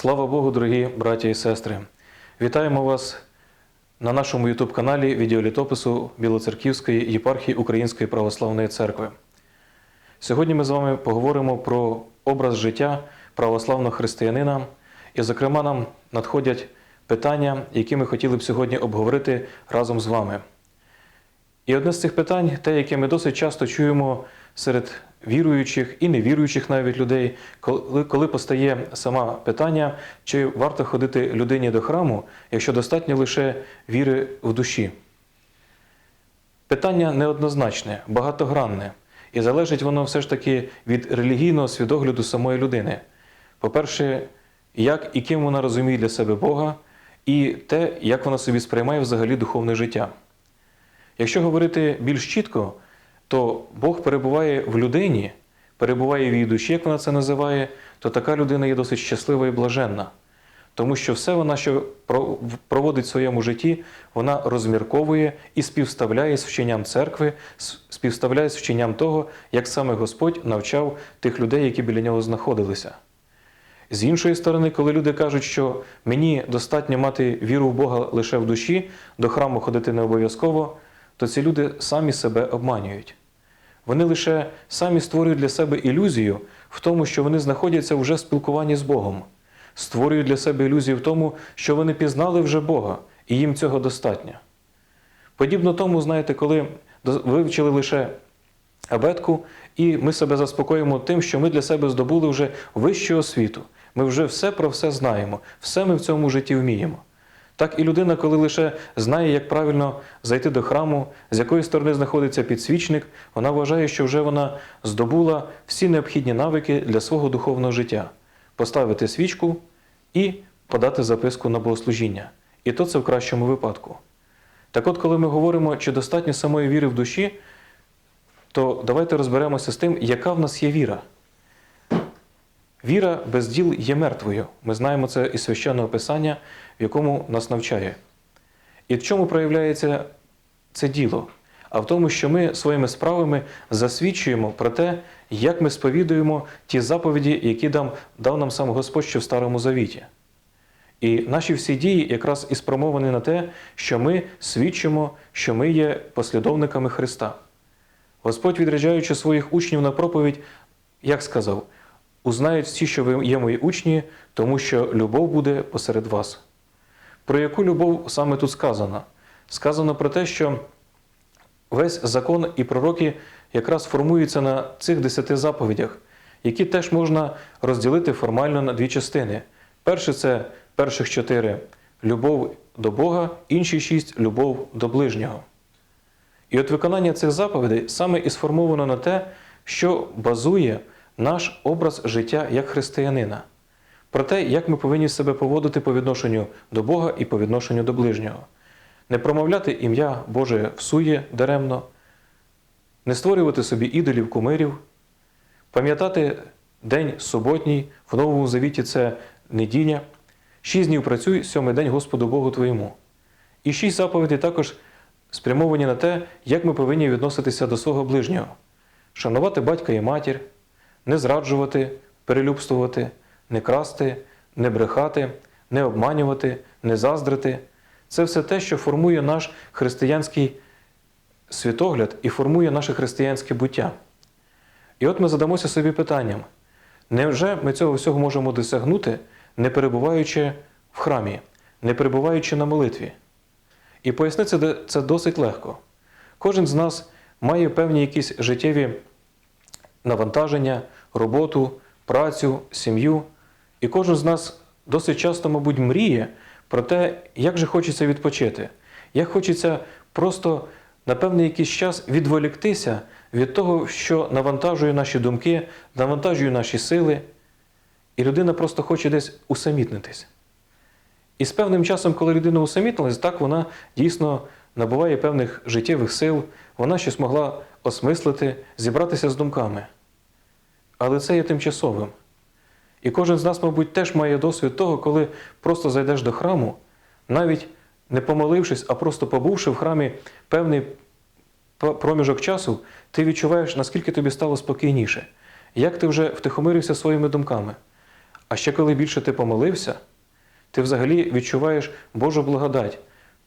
Слава Богу, дорогі браті і сестри! Вітаємо вас на нашому YouTube-каналі відеолітопису Білоцерківської єпархії Української православної церкви. Сьогодні ми з вами поговоримо про образ життя православного християнина, і, зокрема, нам надходять питання, які ми хотіли б сьогодні обговорити разом з вами. І одне з цих питань, те, яке ми досить часто чуємо серед віруючих і невіруючих навіть людей, коли, коли постає саме питання, чи варто ходити людині до храму, якщо достатньо лише віри в душі. Питання неоднозначне, багатогранне, і залежить воно все ж таки від релігійного свідогляду самої людини. По-перше, як і ким вона розуміє для себе Бога, і те, як вона собі сприймає взагалі духовне життя. Якщо говорити більш чітко, то Бог перебуває в людині, перебуває в її душі, як вона це називає, то така людина є досить щаслива і блаженна. Тому що все вона, що проводить в своєму житті, вона розмірковує і співставляє з вченням церкви, співставляє з вченням того, як саме Господь навчав тих людей, які біля нього знаходилися. З іншої сторони, коли люди кажуть, що мені достатньо мати віру в Бога лише в душі, до храму ходити не обов'язково, то ці люди самі себе обманюють. Вони лише самі створюють для себе ілюзію в тому, що вони знаходяться вже в спілкуванні з Богом, створюють для себе ілюзію в тому, що вони пізнали вже Бога, і їм цього достатньо. Подібно тому, знаєте, коли вивчили лише абетку, і ми себе заспокоїмо тим, що ми для себе здобули вже вищу освіту. Ми вже все про все знаємо, все ми в цьому житті вміємо. Так і людина, коли лише знає, як правильно зайти до храму, з якої сторони знаходиться підсвічник, вона вважає, що вже вона здобула всі необхідні навики для свого духовного життя поставити свічку і подати записку на богослужіння. І то це в кращому випадку. Так от, коли ми говоримо, чи достатньо самої віри в душі, то давайте розберемося з тим, яка в нас є віра. Віра без діл є мертвою. Ми знаємо це із священного писання, в якому нас навчає. І в чому проявляється це діло? А в тому, що ми своїми справами засвідчуємо про те, як ми сповідуємо ті заповіді, які дав нам сам Господь ще в Старому Завіті. І наші всі дії якраз і спрямовані на те, що ми свідчимо, що ми є послідовниками Христа. Господь, відряджаючи своїх учнів на проповідь, як сказав: узнають всі, що ви є мої учні, тому що любов буде посеред вас. Про яку любов саме тут сказано? Сказано про те, що весь закон і пророки якраз формуються на цих десяти заповідях, які теж можна розділити формально на дві частини. Перше це перших чотири любов до Бога, інші шість любов до ближнього. І от виконання цих заповідей саме і сформовано на те, що базує наш образ життя як християнина, про те, як ми повинні себе поводити по відношенню до Бога і по відношенню до ближнього, не промовляти ім'я Боже всує даремно, не створювати собі ідолів, кумирів, пам'ятати день суботній, в Новому Завіті це неділя, шість днів працюй, сьомий день Господу Богу твоєму. І шість заповідей також спрямовані на те, як ми повинні відноситися до свого ближнього, шанувати батька і матір, не зраджувати, перелюбствувати, не красти, не брехати, не обманювати, не заздрити. Це все те, що формує наш християнський світогляд і формує наше християнське буття. І от ми задамося собі питанням: невже ми цього всього можемо досягнути, не перебуваючи в храмі, не перебуваючи на молитві? І пояснити це- досить легко. Кожен з нас має певні якісь життєві навантаження, роботу, працю, сім'ю. І кожен з нас досить часто, мабуть, мріє про те, як же хочеться відпочити, як хочеться просто на певний якийсь час відволіктися від того, що навантажує наші думки, навантажує наші сили. І людина просто хоче десь усамітнитись. І з певним часом, коли людина усамітнилась, так вона дійсно набуває певних життєвих сил, вона щось могла осмислити, зібратися з думками. Але це є тимчасовим. І кожен з нас, мабуть, теж має досвід того, коли просто зайдеш до храму, навіть не помолившись, а просто побувши в храмі певний проміжок часу, ти відчуваєш, наскільки тобі стало спокійніше, як ти вже втихомирився своїми думками. А ще коли більше ти помолився, ти взагалі відчуваєш Божу благодать,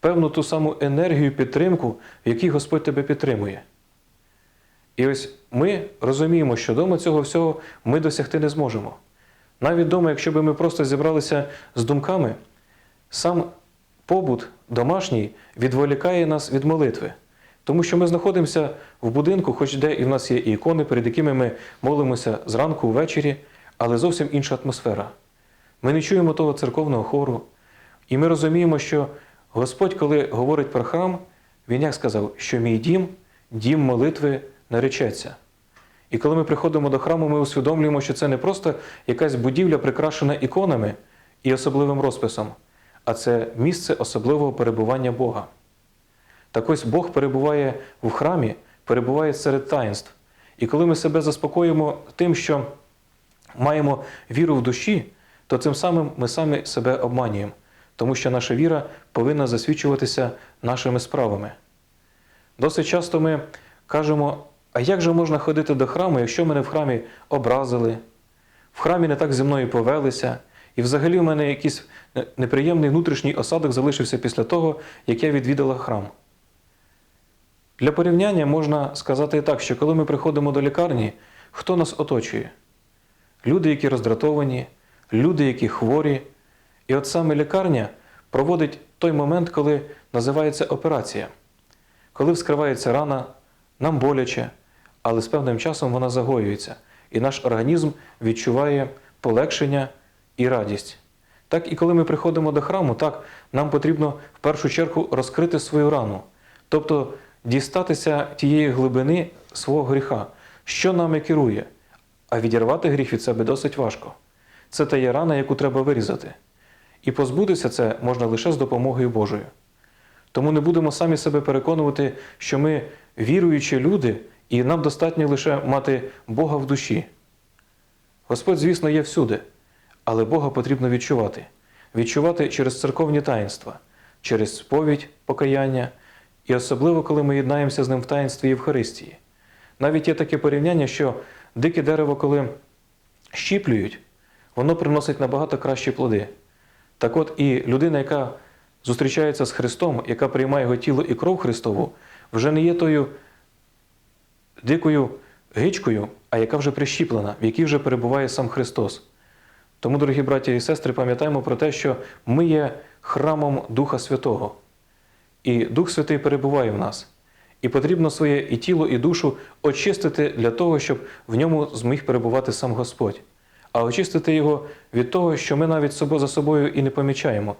певну ту саму енергію, підтримку, в якій Господь тебе підтримує. І ось ми розуміємо, що дома цього всього ми досягти не зможемо. Навіть дома, якщо б ми просто зібралися з думками, сам побут домашній відволікає нас від молитви. Тому що ми знаходимося в будинку, хоч де і в нас є і ікони, перед якими ми молимося зранку, ввечері, але зовсім інша атмосфера. Ми не чуємо того церковного хору. І ми розуміємо, що Господь, коли говорить про храм, Він як сказав, що мій дім, дім молитви наречеться. І коли ми приходимо до храму, ми усвідомлюємо, що це не просто якась будівля, прикрашена іконами і особливим розписом, а це місце особливого перебування Бога. Так ось Бог перебуває в храмі, перебуває серед таїнств. І коли ми себе заспокоїмо тим, що маємо віру в душі, то цим самим ми самі себе обманюємо, тому що наша віра повинна засвідчуватися нашими справами. Досить часто ми кажемо, а як же можна ходити до храму, якщо мене в храмі образили, в храмі не так зі мною повелися, і взагалі в мене якийсь неприємний внутрішній осадок залишився після того, як я відвідала храм. Для порівняння можна сказати і так, що коли ми приходимо до лікарні, хто нас оточує? Люди, які роздратовані, люди, які хворі. І от саме лікарня проводить той момент, коли називається операція. Коли вскривається рана, нам боляче, але з певним часом вона загоюється, і наш організм відчуває полегшення і радість. Так і коли ми приходимо до храму, так нам потрібно в першу чергу розкрити свою рану, тобто дістатися тієї глибини свого гріха, що нами керує, а відірвати гріх від себе досить важко. Це та є рана, яку треба вирізати. І позбутися це можна лише з допомогою Божою. Тому не будемо самі себе переконувати, що ми віруючі люди, і нам достатньо лише мати Бога в душі. Господь, звісно, є всюди, але Бога потрібно відчувати. Відчувати через церковні таїнства, через сповідь, покаяння, і особливо, коли ми єднаємося з ним в таїнстві Євхаристії. Навіть є таке порівняння, що дике дерево, коли щіплюють, воно приносить набагато кращі плоди. Так от і людина, яка зустрічається з Христом, яка приймає його тіло і кров Христову, вже не є тою дикою гичкою, а яка вже прищіплена, в якій вже перебуває сам Христос. Тому, дорогі браті і сестри, пам'ятаємо про те, що ми є храмом Духа Святого. І Дух Святий перебуває в нас. І потрібно своє і тіло, і душу очистити для того, щоб в ньому зміг перебувати сам Господь, а очистити його від того, що ми навіть за собою і не помічаємо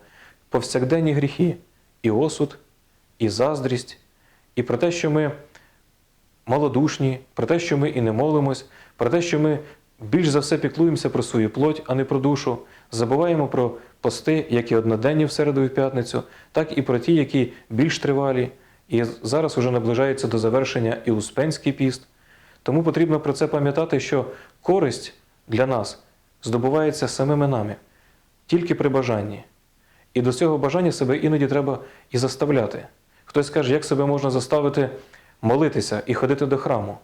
повсякденні гріхи, і осуд, і заздрість, і про те, що ми малодушні, про те, що ми і не молимось, про те, що ми більш за все піклуємося про свою плоть, а не про душу, забуваємо про пости, як і одноденні в середу і в п'ятницю, так і про ті, які більш тривалі. І зараз вже наближається до завершення і Успенський піст. Тому потрібно про це пам'ятати, що користь для нас здобувається самими нами, тільки при бажанні. І до цього бажання себе іноді треба і заставляти. Хтось каже, як себе можна заставити молитися і ходити до храму.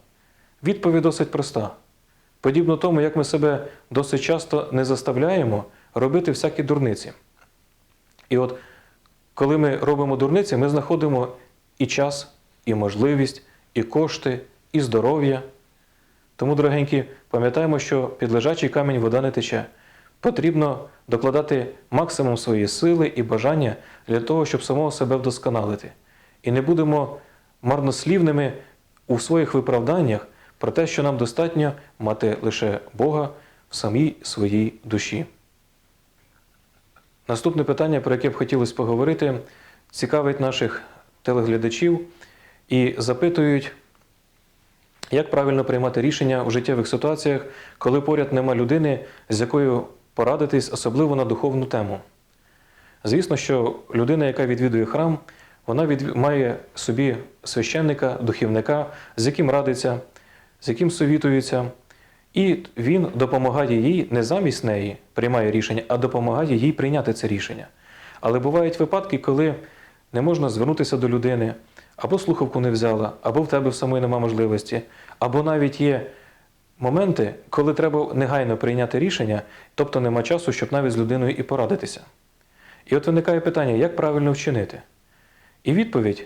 Відповідь досить проста. Подібно тому, як ми себе досить часто не заставляємо робити всякі дурниці. І от коли ми робимо дурниці, ми знаходимо і час, і можливість, і кошти, і здоров'я. Тому, дорогенькі, пам'ятаємо, що під лежачий камінь вода не тече. Потрібно докладати максимум своєї сили і бажання для того, щоб самого себе вдосконалити. І не будемо марнослівними у своїх виправданнях про те, що нам достатньо мати лише Бога в самій своїй душі. Наступне питання, про яке б хотілося поговорити, цікавить наших телеглядачів і запитують, як правильно приймати рішення у життєвих ситуаціях, коли поряд нема людини, з якою порадитись, особливо на духовну тему. Звісно, що людина, яка відвідує храм, вона від... має собі священника, духівника, з яким радиться, з яким совітується, і він допомагає їй не замість неї приймає рішення, а допомагає їй прийняти це рішення. Але бувають випадки, коли не можна звернутися до людини, або слухавку не взяла, або в тебе в самої нема можливості, або навіть є моменти, коли треба негайно прийняти рішення, тобто нема часу, щоб навіть з людиною і порадитися. І от виникає питання, як правильно вчинити? І відповідь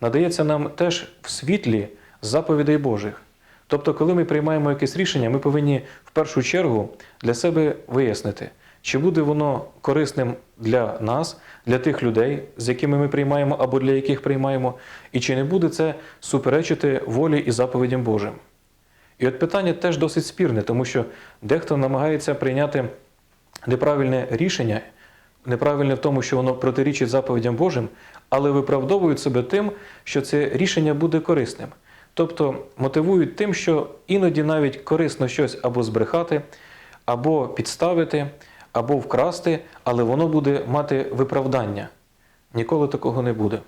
надається нам теж в світлі заповідей Божих. Тобто, коли ми приймаємо якесь рішення, ми повинні в першу чергу для себе вияснити, чи буде воно корисним для нас, для тих людей, з якими ми приймаємо або для яких приймаємо, і чи не буде це суперечити волі і заповідям Божим. І от питання теж досить спірне, тому що дехто намагається прийняти неправильне рішення, неправильне в тому, що воно протирічить заповідям Божим, але виправдовують себе тим, що це рішення буде корисним. Тобто мотивують тим, що іноді навіть корисно щось або збрехати, або підставити, або вкрасти, але воно буде мати виправдання. Ніколи такого не буде.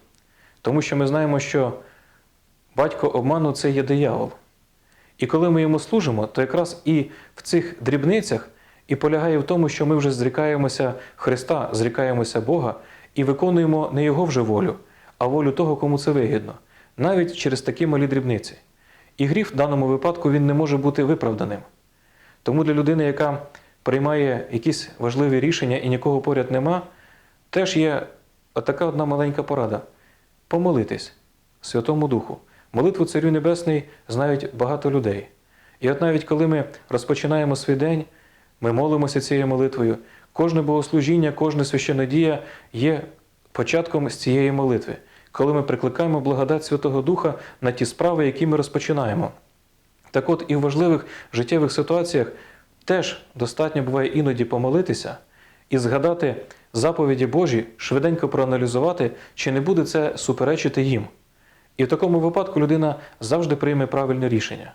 Тому що ми знаємо, що батько обману це є диявол. І коли ми йому служимо, то якраз і в цих дрібницях і полягає в тому, що ми вже зрікаємося Христа, зрікаємося Бога і виконуємо не Його вже волю, а волю того, кому це вигідно, навіть через такі малі дрібниці. І гріх в даному випадку він не може бути виправданим. Тому для людини, яка приймає якісь важливі рішення і нікого поряд нема, теж є така одна маленька порада помолитись Святому Духу. Молитву Царю Небесний знають багато людей. І от навіть коли ми розпочинаємо свій день, ми молимося цією молитвою. Кожне богослужіння, кожна священодія є початком з цієї молитви, коли ми прикликаємо благодать Святого Духа на ті справи, які ми розпочинаємо. Так от і в важливих життєвих ситуаціях теж достатньо буває іноді помолитися і згадати заповіді Божі, швиденько проаналізувати, чи не буде це суперечити їм. І в такому випадку людина завжди прийме правильне рішення.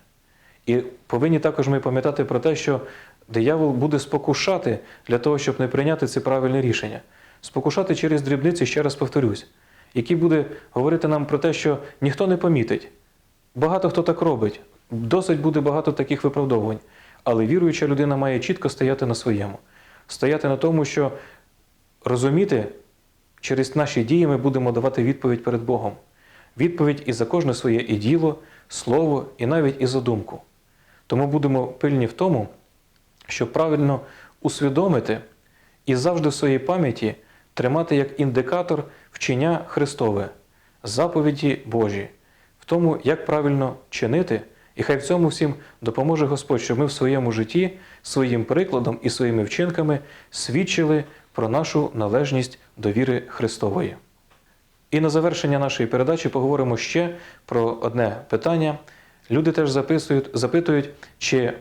І повинні також ми пам'ятати про те, що диявол буде спокушати для того, щоб не прийняти це правильне рішення. Спокушати через дрібниці, ще раз повторюсь, який буде говорити нам про те, що ніхто не помітить. Багато хто так робить, досить буде багато таких виправдовувань. Але віруюча людина має чітко стояти на своєму, стояти на тому, що розуміти, через наші дії ми будемо давати відповідь перед Богом. Відповідь і за кожне своє і діло, слово, і навіть і за думку. Тому будемо пильні в тому, щоб правильно усвідомити і завжди в своїй пам'яті тримати як індикатор вчення Христове, заповіді Божі, в тому, як правильно чинити, і хай в цьому всім допоможе Господь, щоб ми в своєму житті своїм прикладом і своїми вчинками свідчили про нашу належність до віри Христової. І на завершення нашої передачі поговоримо ще про одне питання. Люди теж записують, запитують, чи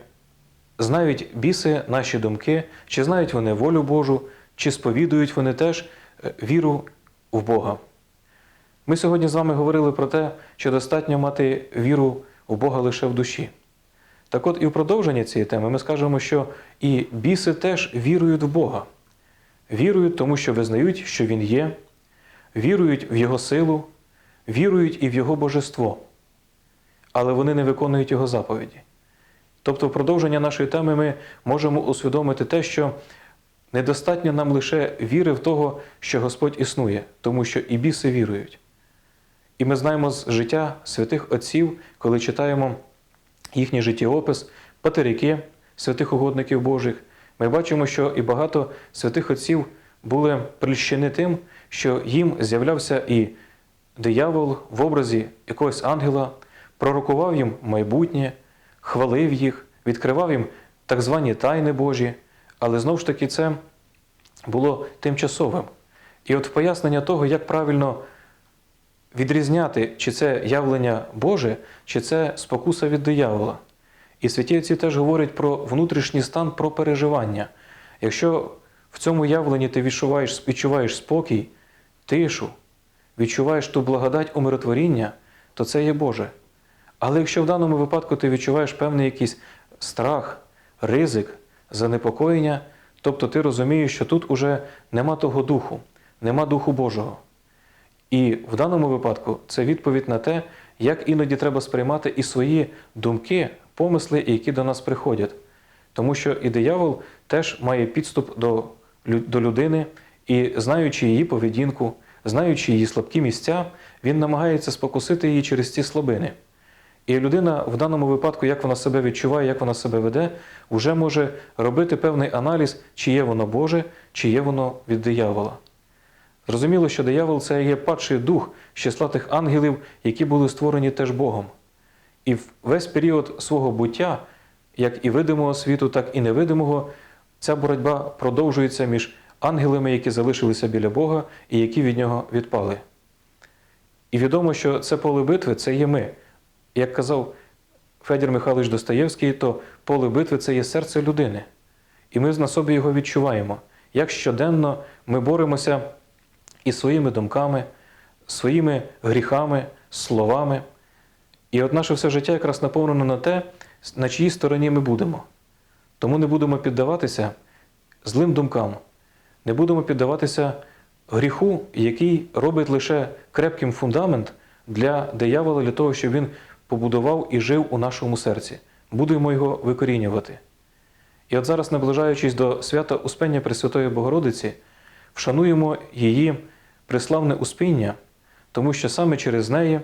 знають біси наші думки, чи знають вони волю Божу, чи сповідують вони теж е, віру в Бога. Ми сьогодні з вами говорили про те, що достатньо мати віру в Бога лише в душі. Так от і в продовженні цієї теми ми скажемо, що і біси теж вірують в Бога. Вірують, тому що визнають, що Він є, вірують в Його силу, вірують і в Його божество, але вони не виконують Його заповіді. Тобто, в продовження нашої теми ми можемо усвідомити те, що недостатньо нам лише віри в того, що Господь існує, тому що і біси вірують. І ми знаємо з життя святих отців, коли читаємо їхній життєопис, патерики святих угодників Божих, ми бачимо, що і багато святих отців були прельщені тим, що їм з'являвся і диявол в образі якогось ангела, пророкував їм майбутнє, хвалив їх, відкривав їм так звані тайни Божі, але знову ж таки це було тимчасовим. І от в пояснення того, як правильно відрізняти, чи це явлення Боже, чи це спокуса від диявола. І святівці теж говорять про внутрішній стан, про переживання. Якщо в цьому явленні ти відчуваєш, відчуваєш спокій, тишу, відчуваєш ту благодать умиротворіння, то це є Боже. Але якщо в даному випадку ти відчуваєш певний якийсь страх, ризик, занепокоєння, тобто ти розумієш, що тут уже нема того духу, нема Духу Божого. І в даному випадку це відповідь на те, як іноді треба сприймати і свої думки, помисли, які до нас приходять. Тому що і диявол теж має підступ до, до людини, і знаючи її поведінку, знаючи її слабкі місця, він намагається спокусити її через ці слабини. І людина в даному випадку, як вона себе відчуває, як вона себе веде, вже може робити певний аналіз, чи є воно Боже, чи є воно від диявола. Зрозуміло, що диявол це є падший дух з тих ангелів, які були створені теж Богом. І весь період свого буття, як і видимого світу, так і невидимого, ця боротьба продовжується між ангелами, які залишилися біля Бога і які від нього відпали. І відомо, що це поле битви це є ми. Як казав Федір Михайлович Достоєвський, то поле битви це є серце людини. І ми на собі його відчуваємо. Як щоденно ми боремося і своїми думками, своїми гріхами, словами. І от наше все життя якраз наповнено на те, на чиїй стороні ми будемо. Тому не будемо піддаватися злим думкам, не будемо піддаватися гріху, який робить лише крепким фундамент для диявола, для того, щоб він побудував і жив у нашому серці. Будемо його викорінювати. І от зараз, наближаючись до свята Успення Пресвятої Богородиці, вшануємо її преславне успіння, тому що саме через неї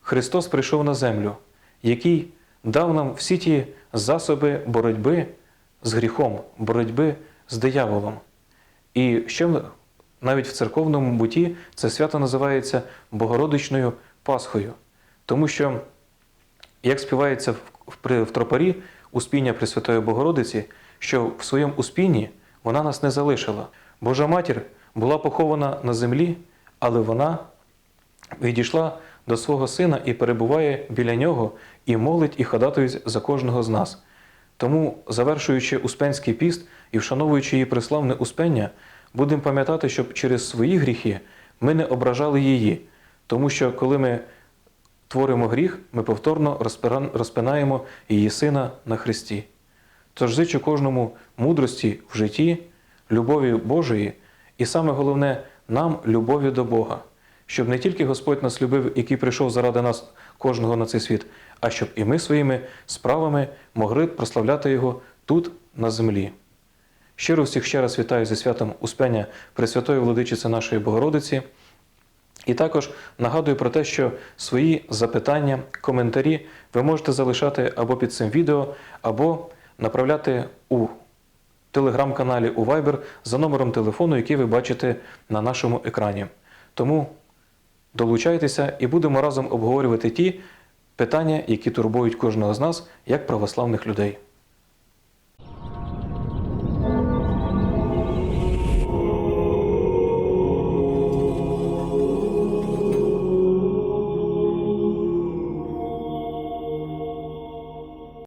Христос прийшов на землю, який дав нам всі ті засоби боротьби з гріхом, боротьби з дияволом. І ще навіть в церковному буті це свято називається Богородичною Пасхою, тому що, як співається в, тропарі Успіння Пресвятої Богородиці, що в своєму успінні вона нас не залишила. Божа матір була похована на землі, але вона відійшла до свого сина і перебуває біля нього, і молить, і ходатує за кожного з нас. Тому, завершуючи Успенський піст і вшановуючи її преславне Успення, будемо пам'ятати, щоб через свої гріхи ми не ображали її, тому що коли ми творимо гріх, ми повторно розпинаємо її сина на Христі. Тож зичу кожному мудрості в житті, любові Божої, і саме головне нам любові до Бога, щоб не тільки Господь нас любив, який прийшов заради нас кожного на цей світ, а щоб і ми своїми справами могли прославляти Його тут, на землі. Щиро всіх ще раз вітаю зі святом Успення Пресвятої Владичиці нашої Богородиці. І також нагадую про те, що свої запитання, коментарі ви можете залишати або під цим відео, або направляти у телеграм-каналі у Viber за номером телефону, який ви бачите на нашому екрані. Тому долучайтеся і будемо разом обговорювати ті питання, які турбують кожного з нас як православних людей.